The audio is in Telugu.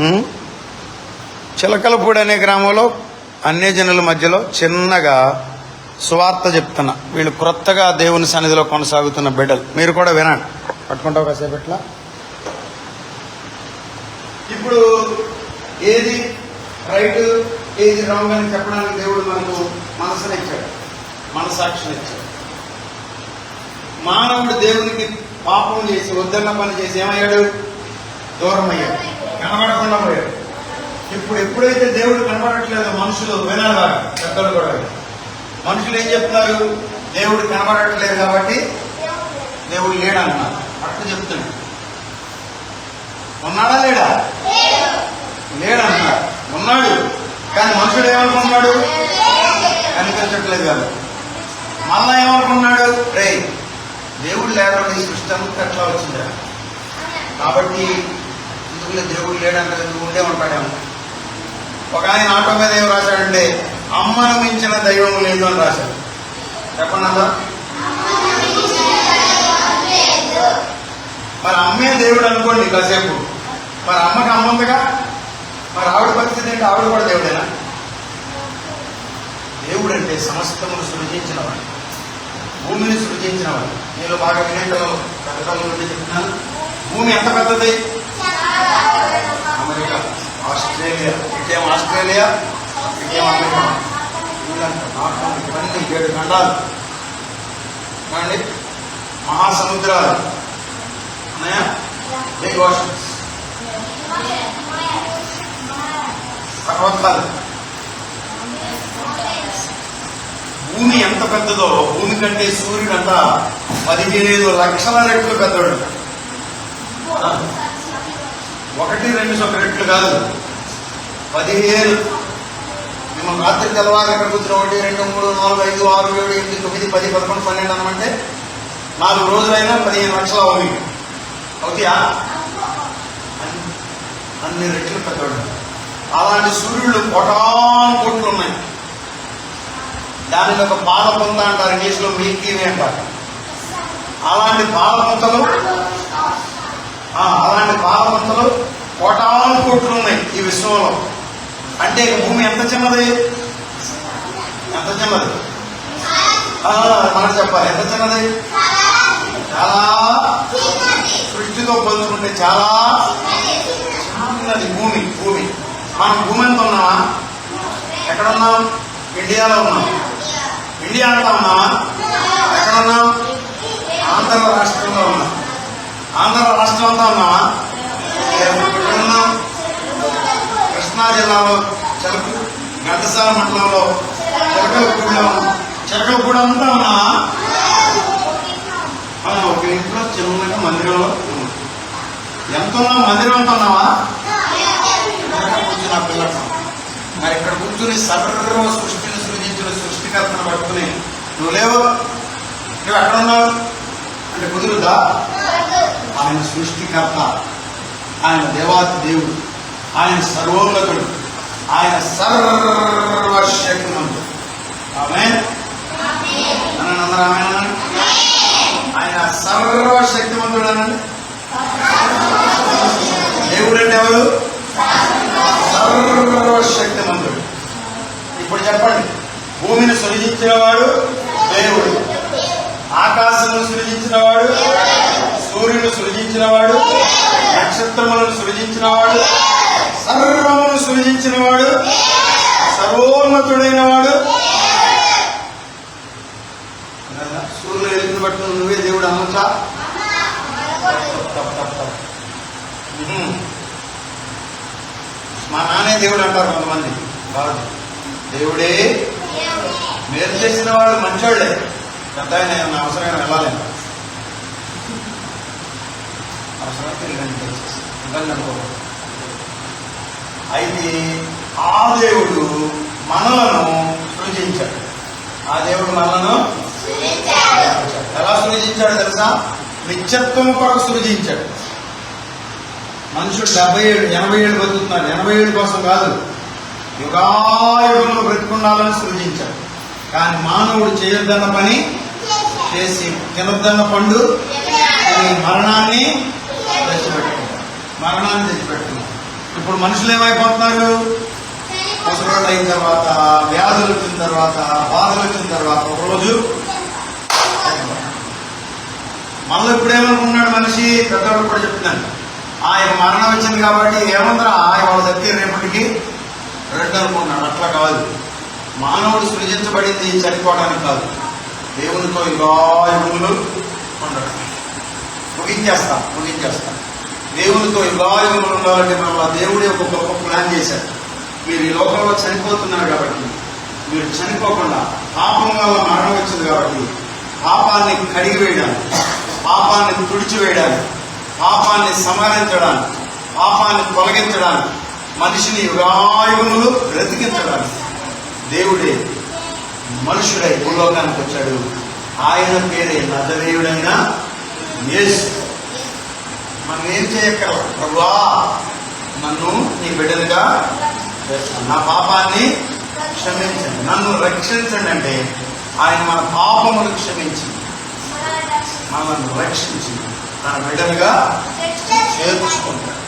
చిలకలపూడి అనే గ్రామంలో అన్యజనుల మధ్యలో చిన్నగా స్వార్థ చెప్తున్నా. వీళ్ళు క్రొత్తగా దేవుని సన్నిధిలో కొనసాగుతున్న బిడ్డలు. మీరు కూడా వినండి. పట్టుకుంటావు కాసేపు ఇప్పుడు ఏది రైట్ ఏది రాంగ్ అని చెప్పడానికి దేవుడు మనకు మనసునిచ్చాడు మనసాక్షిని ఇచ్చాడు. మానవుడు దేవునికి పాపం చేసి వద్దన్న పని చేసి ఏమయ్యాడు? దూరం అయ్యాడు కనబడకుండా పోయారు. ఇప్పుడు ఎప్పుడైతే దేవుడు కనబడట్లేదు మనుషులు వినాలి పెద్దలు కూడా. మనుషులు ఏం చెప్తున్నారు? దేవుడు కనబడట్లేదు కాబట్టి దేవుడు లేడన్నారు అట్లా చెప్తున్నాడు. ఉన్నాడా లేడా? లేడన్నారు ఉన్నాడు. కానీ మనుషుడు ఏమనుకున్నాడు? కనిపించట్లేదు కాదు. మళ్ళా ఏమనుకున్నాడు? రే దేవుడు లేకుండా ఈ సృష్టి అంతా ఎట్లా వచ్చిందా కాబట్టి ఎందుకులే దేవుడు లేడంటే ఉండే ఉంటాడేమో. ఒక ఆయన ఆటో మీద ఏం రాశాడంటే అమ్మను మించిన దైవం లేదు అని రాశాడు. చెప్పండి మరి అమ్మే దేవుడు అనుకోండి కాసేపు. మరి అమ్మకి అమ్మ ఉందిగా? మరి ఆవిడ పరిస్థితి ఏంటి? ఆవిడ కూడా దేవుడేనా? దేవుడు అంటే సమస్తమును సృజించిన వాడు భూమిని సృజించిన వాడు నేను బాగా వినేటలో పెద్ద నుండి చెప్తున్నాను. భూమి ఎంత పెద్దది? అమెరికా ఆస్ట్రేలియా ఇటేం ఆస్ట్రేలియా ఇటేం అమెరికా. శ్రీలంక నార్త్ ఇవన్నీ ఏడు ఖండాలు. కానీ మహాసముద్రాలు. ఉన్నాయా? బిగ్ ఓషన్స్ పర్వతాలు. భూమి ఎంత పెద్దదో భూమి కంటే సూర్యుడు అంట పదిహేను లక్షల రెట్లు పెద్దోడు ఒకటి రెండు ఒక రెట్లు కాదు. పదిహేను. మేము రాత్రి తెల్లవారు ఎక్కడ కూర్చుని ఒకటి రెండు మూడు నాలుగు ఐదు ఆరు ఏడు ఎనిమిది తొమ్మిది పది పదకొండు పన్నెండు అనమంటే నాలుగు రోజులైనా పదిహేను లక్షలు అవి ఓకేయా అన్ని- రెట్లు పెద్దవాడు అలాంటి సూర్యుడు పొటాన్ కోట్లు ఉన్నాయి. దానిని ఒక బాల పొంద అంటారు ఇంగ్లీష్లో మిల్కీ వే అంటారు. అలాంటి బాల పొంతలు అలాంటి పాల కోటాను కోట్లు ఉన్నాయి ఈ విశ్వంలో. అంటే భూమి ఎంత చిన్నది? ఎంత చిన్నది? మనం చెప్పాలి. ఎంత చిన్నది? చాలా సృష్టితో పోల్చుకుంటే చాలా చిన్నది భూమి భూమి. మనం భూమి ఎంత ఉన్నామా ఎక్కడ ఉన్నాం ఇండియాలో ఉన్నాం. ఇండియా అంతా ఉన్నామా? ఎక్కడ ఉన్నాం ఆంధ్ర రాష్ట్రంలో ఉన్నాం. ఆంధ్ర రాష్ట్రంలో అంతా ఉన్నాం కృష్ణా జిల్లాలో చెరకు ఘంటసాల మండలంలో చెరకలగూడెం చెరకలగూడెం అంతా ఉన్నామా ఆ, ఒక ఇంట్లో చిన్న మందిరంలో ఎంత మందిరం ఎంత ఉన్నావా కూర్చుని పిల్లలు. మరి ఇక్కడ కూర్చుని సర్వ సృష్టిని సృజించిన సృష్టికర్తను పట్టుకుని నువ్వు లేవు. నువ్వు ఎక్కడ ఉన్నావు అంటే కుదురుదా ఆయన సృష్టికర్త ఆయన దేవాతి దేవుడు ఆయన సర్వోన్నతుడు ఆయన సర్వశక్తిమంతుడు ఆమె అందరూ ఆమె ఆయన సర్వశక్తిమంతుడు అనండి దేవుడు అంటే ఎవరు? సర్వశక్తిమంతుడు ఇప్పుడు చెప్పండి భూమిని సృజించినవాడు దేవుడు ఆకాశం సృజించినవాడు సూర్యుని సృజించినవాడు నక్షత్రములను సృజించినవాడు సర్వమును సృజించినవాడు సర్వోన్నతుడైన వాడు సూర్యుడు ఎలుగును పట్టుకుని నువ్వే దేవుడు అనొచ్చా మా నానే దేవుడు అంటారు కొంతమంది. కాదు దేవుడే. మేలు చేసిన వాడు మంచోళ్ళే. పెద్ద ఆయన అవసరమైన వెళ్ళాలి? ఇబ్బంది అనుకోకూడదు అయితే ఆ దేవుడు మనలను సృజించాడు. ఆ దేవుడు మనలను ఎలా సృజించాడు తెలుసా? నిత్యత్వం కొరకు సృజించాడు. మనుషుడు డెబ్బై ఏడు ఎనభై ఏళ్ళు బతుకుతున్నాడు. ఎనభై ఏడు కోసం కాదు యుగాయుగంలో బ్రతికుండాలని సృజించాడు. కానీ మానవుడు చేయొద్దన్న పని చేసి తినొద్దన్న పండు మరణాన్ని తెచ్చిపెట్టుకున్నాడు మరణాన్ని తెచ్చిపెట్టుకున్నాడు ఇప్పుడు మనుషులు ఏమైపోతున్నారు? ముసలోళ్ళు అయిన తర్వాత వ్యాధులు వచ్చిన తర్వాత బాధలు వచ్చిన తర్వాత ఒకరోజు మళ్ళీ ఇప్పుడు ఏమనుకున్నాడు మనిషి? పెద్దవాడు కూడా చెప్తున్నాను ఆయన మరణం వచ్చింది కాబట్టి ఏమందరా? ఆయన వాళ్ళ దగ్గర రేపటికి రెండు అనుకున్నాడు అట్లా కాదు. మానవుడు సృజించబడింది చనిపోవడానికి కాదు. దేవునితో యుగాయుగులు ఉండడం ముగించేస్తా ముగించేస్తా. దేవునితో యుగాయుగులు ఉండాలంటే మన దేవుడే ఒక గొప్ప ప్లాన్ చేశాడు మీరు ఈ లోకంలో చనిపోతున్నారు కాబట్టి మీరు చనిపోకుండా పాపం వల్ల మరణం వచ్చింది కాబట్టి పాపాన్ని కడిగి వేయడానికి పాపాన్ని తుడిచివేయడానికి పాపాన్ని సంహరించడానికి పాపాన్ని తొలగించడానికి మనిషిని యుగాయుగములు బ్రతికించడానికి దేవుడే మనుషుడై భూలోకానికి వచ్చాడు. ఆయన పేరే నజరేయుడైన యేసు. మనం ఏం చేయక్కర్ల ప్రభువా నన్ను నీ బిడ్డలుగా చేస్తాను నా పాపాన్ని క్షమించండి. నన్ను రక్షించండి అంటే ఆయన మన పాపములు క్షమించి మనల్ని రక్షించి తన బిడ్డలుగా చేర్చుకుంటాడు.